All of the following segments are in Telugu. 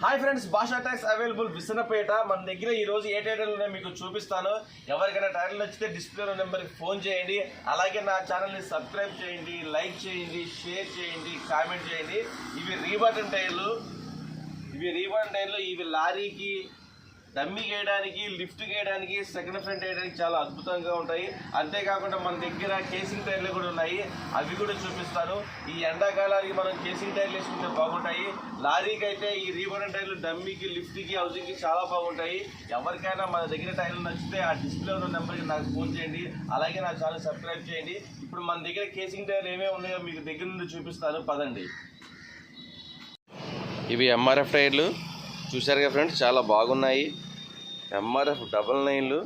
Hi friends Basha tax available Visannapeta మన దగ్గర ఈ రోజు ఏ టైటిల్ ఉన్నాయో మీకు చూపిస్తాను. ఎవరికైనా టైటిల్ నచ్చితే డిస్ప్లే నెంబర్కి ఫోన్ చేయండి. అలాగే నా ఛానల్ని సబ్స్క్రైబ్ చేయండి లైక్ చేయండి షేర్ చేయండి కామెంట్ చేయండి. ఇవి రీబటన్ టైర్లు ఇవి రీబటన్ టైర్లు ఇవి లారీకి డమ్మి గేయడానికి లిఫ్ట్ గేయడానికి సెకండ్ ఫ్రంట్ వేయడానికి చాలా అద్భుతంగా ఉంటాయి. అంతేకాకుండా మన దగ్గర కేసింగ్ టైర్లు కూడా ఉన్నాయి. అవి కూడా చూపిస్తాను. ఈ ఎండాకాలానికి మనం కేసింగ్ టైర్లు వేసుకుంటే బాగుంటాయి. లారీకి అయితే ఈ రీబన్ టైర్లు డమ్మీకి లిఫ్ట్కి హౌసింగ్కి చాలా బాగుంటాయి. ఎవరికైనా మన దగ్గర టైర్లు నచ్చితే ఆ డిస్ప్లే ఉన్న నెంబర్కి నాకు ఫోన్ చేయండి. అలాగే నా ఛానల్ సబ్స్క్రైబ్ చేయండి. ఇప్పుడు మన దగ్గర కేసింగ్ టైర్లు ఏమేమి ఉన్నాయో మీకు దగ్గర నుండి చూపిస్తాను. పదండి. ఇవి ఎంఆర్ఎఫ్ టైర్లు. చూశారు కదా ఫ్రెండ్స్ చాలా బాగున్నాయి. ఎంఆర్ఎఫ్ డబల్ నైన్లు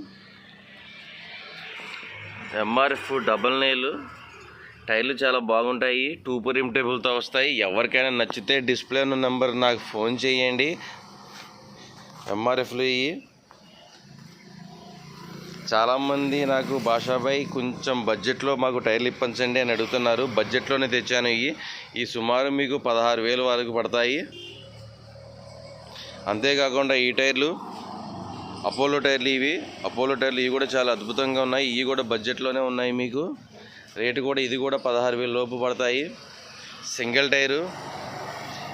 ఎంఆర్ఎఫ్ డబల్ నైన్లు టైర్లు చాలా బాగుంటాయి. టూ పురిమ్ టేబుల్తో వస్తాయి. ఎవరికైనా నచ్చితే డిస్ప్లే ఉన్న నెంబర్ నాకు ఫోన్ చేయండి. ఎంఆర్ఎఫ్లు ఇవి చాలామంది నాకు భాషాపై కొంచెం బడ్జెట్లో మాకు టైర్లు ఇప్పించండి అని అడుగుతున్నారు. బడ్జెట్లోనే తెచ్చాను ఇవి ఈ సుమారు మీకు పదహారు వేలు వరకు పడతాయి. అంతేకాకుండా ఈ టైర్లు అపోలో టైర్లు ఇవి. అపోలో టైర్లు ఇవి కూడా చాలా అద్భుతంగా ఉన్నాయి. ఇవి కూడా బడ్జెట్లోనే ఉన్నాయి మీకు. రేటు కూడా ఇది కూడా పదహారు వేల లోపు పడతాయి. Single tyre.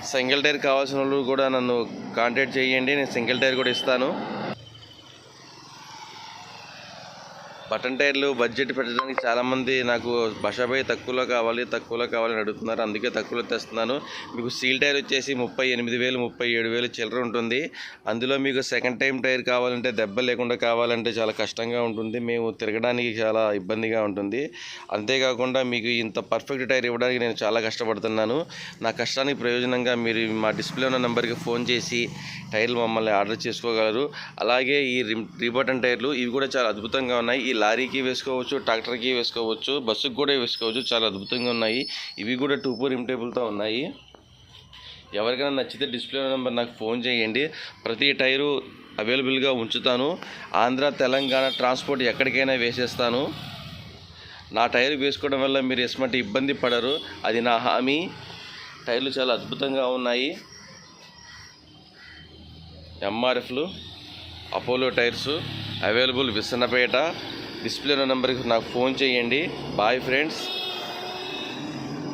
సింగిల్ టైర్ కావాల్సిన వాళ్ళు కూడా నన్ను కాంటాక్ట్ చేయండి. నేను సింగిల్ టైర్ కూడా ఇస్తాను. బటన్ టైర్లు బడ్జెట్ పెట్టడానికి చాలామంది నాకు బషాపై తక్కువలో కావాలి తక్కువలో కావాలని అడుగుతున్నారు. అందుకే తక్కువలో తెస్తున్నాను. మీకు సీల్ టైర్ వచ్చేసి ముప్పై ఎనిమిది వేలు ముప్పై ఏడు వేలు చిల్లర ఉంటుంది. అందులో మీకు సెకండ్ టైం టైర్ కావాలంటే దెబ్బ లేకుండా కావాలంటే చాలా కష్టంగా ఉంటుంది. మేము తిరగడానికి చాలా ఇబ్బందిగా ఉంటుంది. అంతేకాకుండా మీకు ఇంత పర్ఫెక్ట్ టైర్ ఇవ్వడానికి నేను చాలా కష్టపడుతున్నాను. నా కష్టానికి ప్రయోజనంగా మీరు మా డిస్ప్లే ఉన్న నెంబర్కి ఫోన్ చేసి టైర్లు మమ్మల్ని ఆర్డర్ చేసుకోగలరు. అలాగే ఈ రిబటన్ రీబటన్ టైర్లు ఇవి కూడా చాలా అద్భుతంగా ఉన్నాయి. ఈ లారీకి వేసుకోవచ్చు ట్రాక్టర్కి వేసుకోవచ్చు బస్సుకి కూడా వేసుకోవచ్చు. చాలా అద్భుతంగా ఉన్నాయి. ఇవి కూడా టూ ఫోర్ ఇమ్టేబుల్తో ఉన్నాయి. ఎవరికైనా నచ్చితే డిస్ప్లే నెంబర్ నాకు ఫోన్ చేయండి. ప్రతి టైరు అవైలబుల్గా ఉంచుతాను. ఆంధ్ర తెలంగాణ ట్రాన్స్పోర్ట్ ఎక్కడికైనా వేసేస్తాను. నా టైర్ వేసుకోవడం వల్ల మీరు ఎటువంటి ఇబ్బంది పడరు. అది నా హామీ. టైర్లు చాలా అద్భుతంగా ఉన్నాయి. ఎంఆర్ఎఫ్లు Apollo tyres available Visannapeta display నెంబర్కి నాకు ఫోన్ చేయండి. Bye friends.